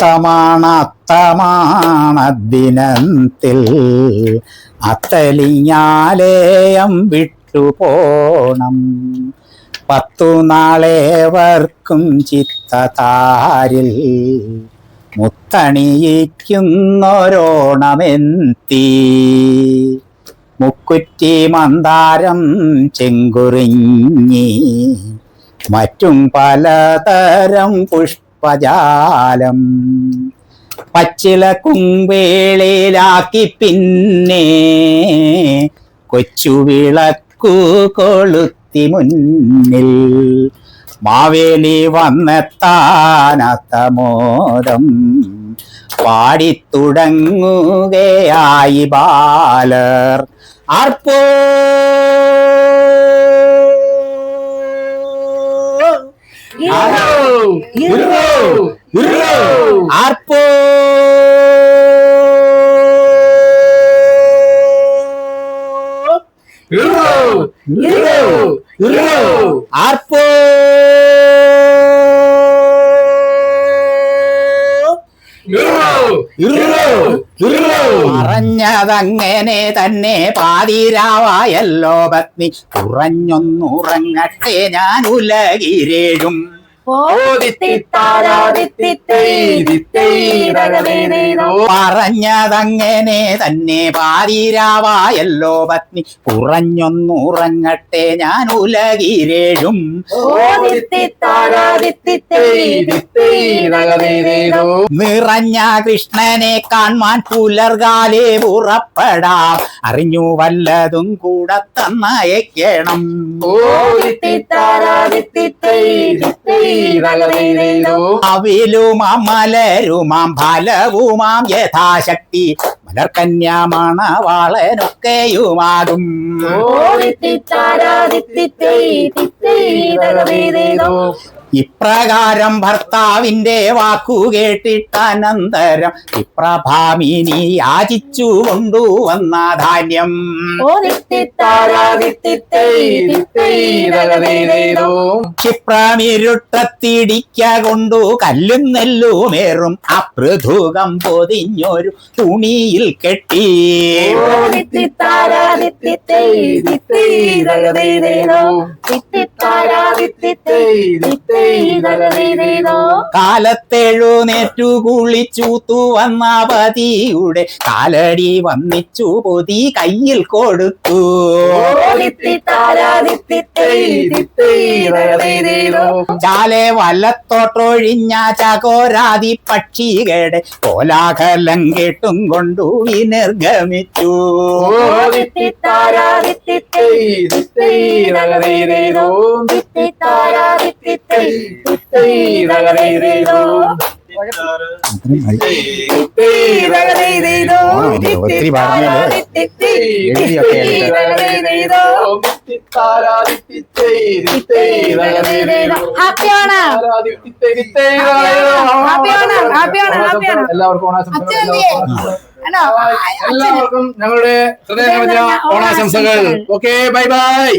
അത്തമാണത്തമാണദിനത്തിൽ അത്തലിഞ്ഞാലേയം വിട്ടുപോണം. പത്തു നാളേവർക്കും ചിത്തതാരിൽ. മുത്തണിയിക്കുന്നൊരോണമെന്തി. മുക്കുറ്റി മന്ദാരം ചെങ്കുറിഞ്ഞി. മറ്റും പലതരം പുഷ്പജാലം പച്ചില കുങ്വേളയിലാക്കി പിന്നെ കൊച്ചു വിളക്കു കൊളുത്തി മുന്നിൽ. മാവേലി വന്നെത്താനത്ത മോദം പാടിത്തുടങ്ങുകയായി ബാലർ. ആർപ്പോ? ആർപ്പോ? തന്നെ പാതിരാവായല്ലോ പത്നി. കുറഞ്ഞൊന്നുറങ്ങട്ടെ ഞാൻ ഉലകിരേഴും. പറഞ്ഞതങ്ങനെ തന്നെ പാതിരാവായല്ലോ പത്നി. കുറഞ്ഞൊന്നുറങ്ങട്ടെ ഞാൻ ഉലകിരേഴും. നിറഞ്ഞ കൃഷ്ണനെ കാൺമാൻ പുലർകാലേ പുറപ്പെടാം. അറിഞ്ഞു വല്ലതും കൂടെ തന്നയക്കണം. അവിലുമാം മലരുമാം ഫലവുമാം യഥാശക്തി. മലർക്കന്യാമണവാളനൊക്കെയുമാകും ഇപ്രകാരം ഭർത്താവിന്റെ വാക്കു കേട്ടിട്ടനന്തരം ഇപ്രഭാമിനി യാചിച്ചു കൊണ്ടുവന്ന ധാന്യം. ക്ഷിപ്രമിരുട്ടത്തിടിക്ക കൊണ്ടു കല്ലും നെല്ലുമേറും അപൃഥുകം പൊതിഞ്ഞൊരു തുണിയിൽ കെട്ടി. കാലത്തെഴുന്നേറ്റു കുളിച്ചു വന്ന പതിയുടെ കാലടി വന്നിച്ചു പൊതി കയ്യിൽ കൊടുത്തു. ചാലെ വല്ലത്തോട്ടൊഴിഞ്ഞ ചകോരാതി പക്ഷികളുടെ കോലാഹലം കേട്ടും കൊണ്ടു വിനിർഗമിച്ചു. ഒത്തിരി എല്ലാവർക്കും ഓണാശംസകൾ? എല്ലാവർക്കും ഞങ്ങളുടെ ഹൃദയം ഓണാശംസകൾ. Okay bye bye.